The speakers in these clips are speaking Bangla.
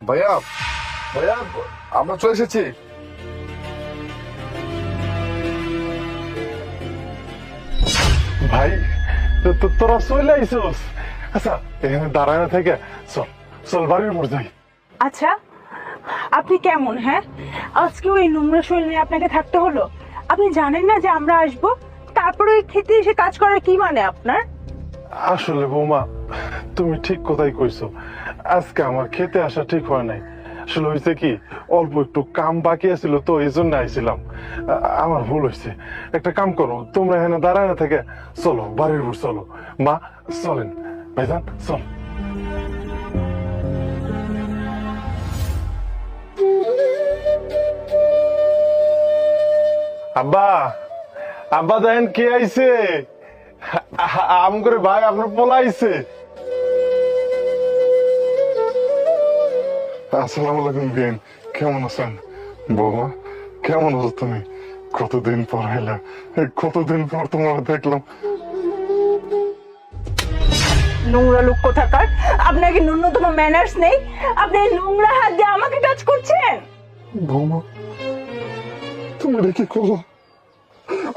ভাইয়া ভাইয়া আমরা চলে এসেছি। ভাই তোরা চলে আইসোস। আচ্ছা এখানে দাঁড়ায় না থেকে চল চল বাড়ির উপর যাই। আচ্ছা আপনি কেমন হ্যাঁ? আজকে ওই নোংরা শরীর নিয়ে আপনাকে থাকতে হলো? আপনি জানেন না যে আমরা আসব? তারপরে ওই খেতে এসে কাজ করার কি মানে আপনার? আসলে বৌমা তুমি ঠিক কথাই কইছো। আজকে আমার খেতে আসা ঠিক হয় নাই। আসলে হয়েছে কি, অল্প একটু কাম বাকি আছিল তো এই জন্য আইছিলাম আমার ভুল হয়েছে একটা কাম করো, তোমরা এখানে দাঁড়ায় না থেকে চলো, বাড়ির উপর চলো। মা, চলেন। ভাইজান, চল। আব্বা আব্বা দেখেন কে আইছে? আম করে ভাই আপনার পোলা আইছে। আসসালামু আলাইকুম বিয়ান কেমন আছেন? বৌমা কেমন আছো তুমি? কতদিন পর এই কতদিন পর তোমার দেখলাম। নোংরা লোক কোথাকার? আপনার কি ন্যূনতম ম্যানার্স নেই? আপনি নোংরা হাত দিয়ে আমাকে টাচ করছেন? বৌমা তুমি রেখে করো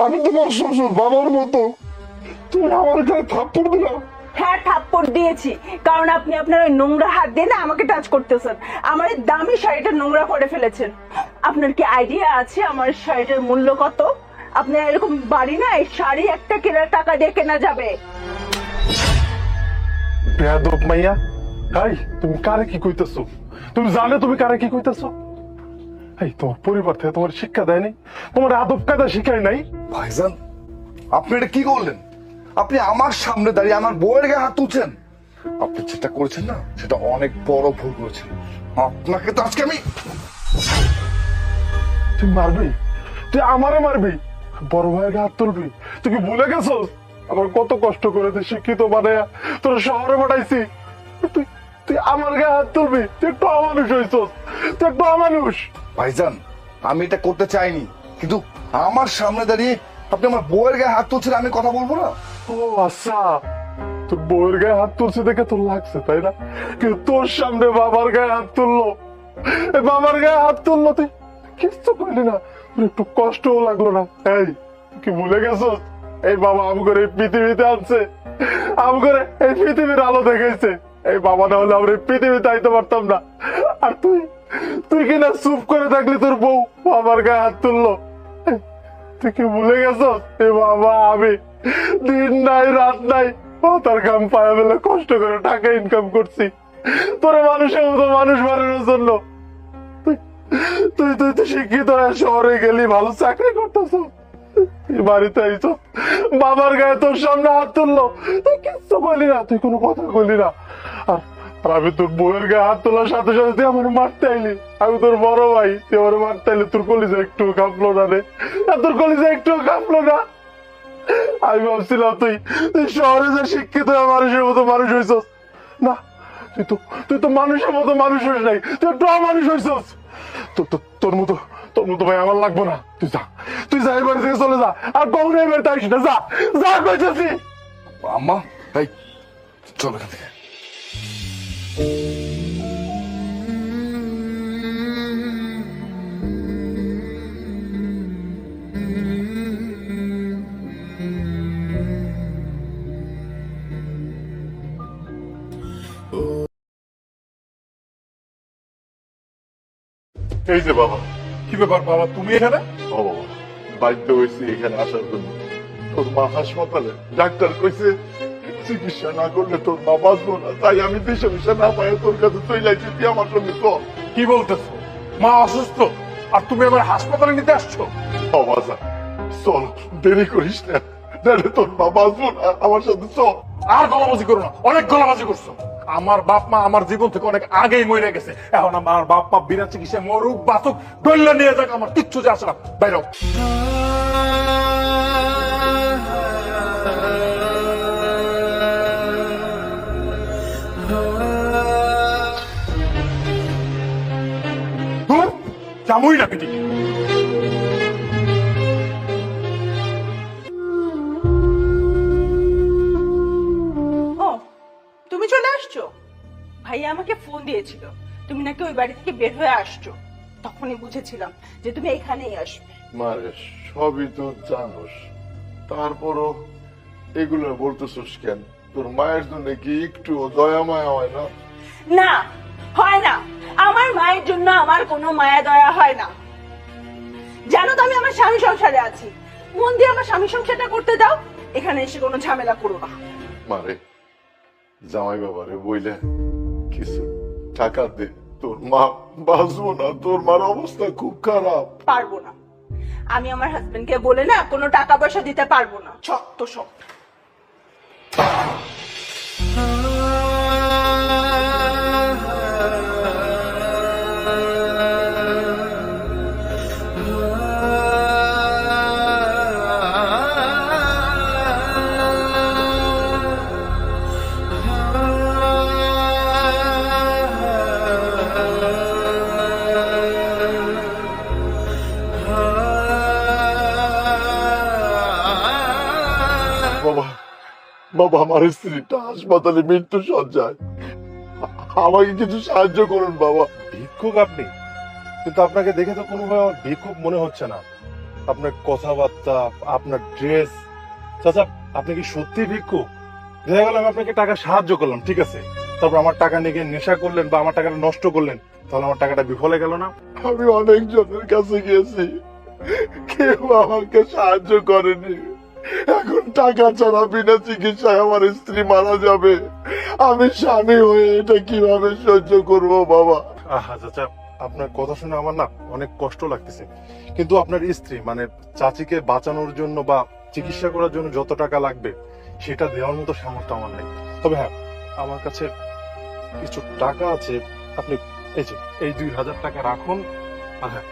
আমি তোমার শ্বশুর বাবার মতো। তুমি আমার গায়ে থাপ্পড় দিলা। হ্যাঁ থাপ্পড় দিয়েছি। কারণ আপনি আপনার ওই নোংরা হাত দিয়ে না আমাকে টাচ করতেছেন। আমার এই দামি শাড়িটা নোংরা করে ফেলেছেন। আপনার কি আইডিয়া আছে আমার শাড়িটার মূল্য কত? আপনার এরকম বাড়ি না এই শাড়ি একটা কেনার টাকা দিয়ে কেনা যাবে। বেয়াদব মাইয়া। হাই তুমি কারে কি কইতেছো? তুমি জানো তুমি কারে কি কইতেছো? এই তোমার পরিবার থেকে তোমার শিক্ষা দেয়নি তোমার আদব কায়দা শিখায় নাই। ভাইজান আপনি এটা কি করলেন? আপনি আমার সামনে দাঁড়িয়ে আমার বউয়ের গায়ে হাত তুলছেন? আপনি যেটা করেছেন না, সেটা অনেক বড় ভুল করেছেন। আপনাকে তো আজকে আমি তুই মারবি? তুই আমারে মারবি? বড় ভাইয়ের হাত তুলবি? তুই কি ভুলে গেছস? আমার কত কষ্ট করে তুই শিক্ষিত বানায়া তোর শহরে পাঠাইছি। তুই তুই আমার গায়ে হাত তুলবি? তুই একটু অমানুষ হইছস। তুই একটু অমানুষ। ভাইজান, আমি এটা করতে চাইনি। কিন্তু আমার সামনে দাঁড়িয়ে আপনি আমার বউয়ের গায়ে হাত তুলছেন, আমি কথা বলব না? ও আচ্ছা তোর বউয়ের গায়ে হাত তুলছে দেখে তোর লাগছে, তাই না? কিন্তু তোর সামনে বাবার গায়ে হাত তুললো। বাবার গায়ে হাত তুললো তুই? কিচ্ছু করলি না। একটু কষ্টও লাগল না। এই, কি ভুলে গেছো এই বাবা আম করে পৃথিবীতে আনছে। আম করে এই পৃথিবীর আলো দেখাইছে। এই বাবা না হলে আমরা এই পৃথিবীতে আইতে পারতাম না। আর তুই তুই কি না চুপ করে থাকলি তোর বউ, বাবার গায়ে হাত তুললো। তুই কি ভুলে গেছ এ বাবা, আমি দিন নাই, রাত নাই। তার কাম পায়া বেলা কষ্ট করে টাকা ইনকাম করছি। তোরা মানুষের মতো মানুষ বানানোর জন্য। তুই- তুই তুই শিক্ষিত শহরে গেলি, ভালো চাকরি করতেছ। বাড়িতে আইছ। বাবার গায়ে তোর সামনে হাত তুললো। তুই কিচ্ছু কইলি না, তুই কোনো কথা কইলি না। আর আমি তোর বউয়ের গায়ে হাত তোলার সাথে সাথে তুই আমার মারতে আইলি। আমি তোর বড় ভাই, তুই আমার মারতে আইলি। তোর কলিজা একটু কাঁপলো না রে। তোর কলিজা একটু কাঁপলো না। আমি ভাবছিলাম তুই তুই শহরে যে শিক্ষিত মানুষের মতো মানুষ হয়েছ না, তুই তো তুই তো মানুষের মতো মানুষ হইস নাই, তুই একটু মানুষ হইছস। তোর মতো তোর মতো ভাই আমার লাগবো না। তুই যা তুই যা এবার থেকে চলে যা, আর কখনো এবার তাইস না, যা যা কইতেছি। আম্মা, এই, চলো এখান থেকে। এই যে বাবা কি ব্যাপার বাবা তুমি এখানে? ও বাবা বাধ্য হয়েছি এখানে আসার জন্য তোর মা হাসপাতালে ডাক্তার কইছে চিকিৎসা না করলে তোর মা বাঁচবো না। তাই আমি দিশা মিশা না পাই তোর কাছে চলে তুই আমার সঙ্গে চল। কি বলতেছো? মা অসুস্থ আর তুমি এবার হাসপাতালে নিতে আসছো? বাবা চল দেরি করিস না। নাহলে তোর মা বাঁচবো না আমার সাথে চল। আর গলাবাজি করো না অনেক গলাবাজি করছ। আমার বাপ মা আমার জীবন থেকে অনেক আগেই মরে গেছে। এখন আমার বাপ মা বিনা চিকিৎসায় মরুক, বাঁচুক দৈল্য নিয়ে যাক, আমার কিচ্ছু যে আসে না। বাইরো জামুই না পিটিকে। আসছো ভাইয়া আমাকে ফোন দিয়েছিল। তুমি নাকি ওই বাড়ি থেকে বের হয়ে আসছো। তখনই বুঝেছিলাম যে তুমি এখানেই আসবে। মারে সবই তো জানোস। তারপরও এগুলো বলতেছিস কেন? তোর মায়ের জন্য কি একটু দয়া মায়া হয় না? না হয় না। আমার মায়ের জন্য আমার কোনো মায়া দয়া হয় না। জানো তো আমি আমার স্বামী সংসারে আছি। মন দিয়ে আমার স্বামী সংসারটা করতে দাও। এখানে এসে কোনো ঝামেলা করো না। মারে জামাই বাবারে বইলে কিছু টাকা দে। তোর মা বাঁচবো না, তোর মার অবস্থা খুব খারাপ। পারব না। আমি আমার হাজবেন্ডকে বলে না, কোনো টাকা পয়সা দিতে পারব না। ছত্ত সব বাবা বাবা আমার স্ত্রীটা হাসপাতালে মৃত্যু সজ্জায় আমাকে কিছু সাহায্য করুন বাবা। ভিক্ষুক আপনি? কিন্তু আপনাকে দেখে তো কোনোভাবে আমার ভিক্ষুক মনে হচ্ছে না। আপনার কথাবার্তা আপনার ড্রেস। চাচা আপনি কি সত্যি ভিক্ষুক? দেখা গেল আমি আপনাকে টাকা সাহায্য করলাম ঠিক আছে? তারপর আমার টাকা নিয়ে গিয়ে নেশা করলেন বা আমার টাকাটা নষ্ট করলেন তাহলে আমার টাকাটা বিফলে গেল না? আমি অনেক জনের কাছে গিয়েছি। কেউ আমাকে সাহায্য করেনি। এখন টাকা ছাড়া বিনা চিকিৎসায় আমার স্ত্রী মারা যাবে। আমি স্বামী হয়ে এটা কীভাবে সহ্য করব, বাবা? আহা চাচা আপনার কথা শুনে আমার না অনেক কষ্ট লাগতেছে। কিন্তু আপনার স্ত্রী মানে চাচিকে বাঁচানোর জন্য বা চিকিৎসা করার জন্য যত টাকা লাগবে, সেটা দেওয়ার মতো সামর্থ্য আমার নেই। তবে হ্যাঁ আমার কাছে কিছু টাকা আছে। আপনি এই যে, এই দুই হাজার টাকা রাখুন। আর হ্যাঁ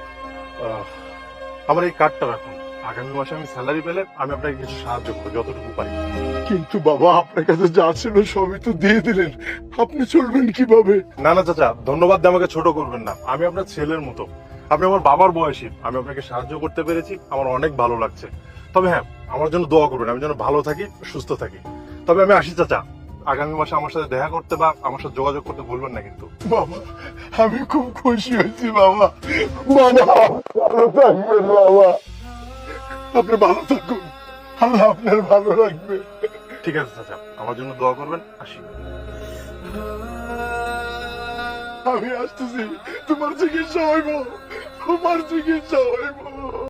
আমার এই কার্ডটা রাখুন। আগামী মাসে আমি স্যালারি পেলে আমি আপনাকে কিছু সাহায্য করব যতটুকু পারি। কিন্তু বাবা আপনার কাছে যা ছিল সবই তো দিয়ে দিলেন। আপনি চলবেন কীভাবে? না না চাচা ধন্যবাদ দিয়ে আমাকে ছোট করবেন না। আমি আপনার ছেলের মতো। আপনি আমার বাবার বয়সী। আমি আপনাকে সাহায্য করতে পেরেছি। আমার অনেক ভালো লাগছে। তবে হ্যাঁ আমার জন্য দোয়া করবেন। আমি যেন ভালো থাকি সুস্থ থাকি। তবে আমি আসি চাচা। আগামী মাসে আমার সাথে দেখা করতে বা আমার সাথে যোগাযোগ করতে ভুলবেন না কিন্তু। বাবা আমি খুব খুশি হয়েছি বাবা। বাবা ভালো থাকবেন বাবা। আপনি ভালো থাকুন। আল্লাহ আপনার ভালো রাখবে। ঠিক আছে চাচা। আমার জন্য দোয়া করবেন আসি। আমি আসতেছি। তোমার চিকিৎসা হইব। তোমার চিকিৎসা হইব।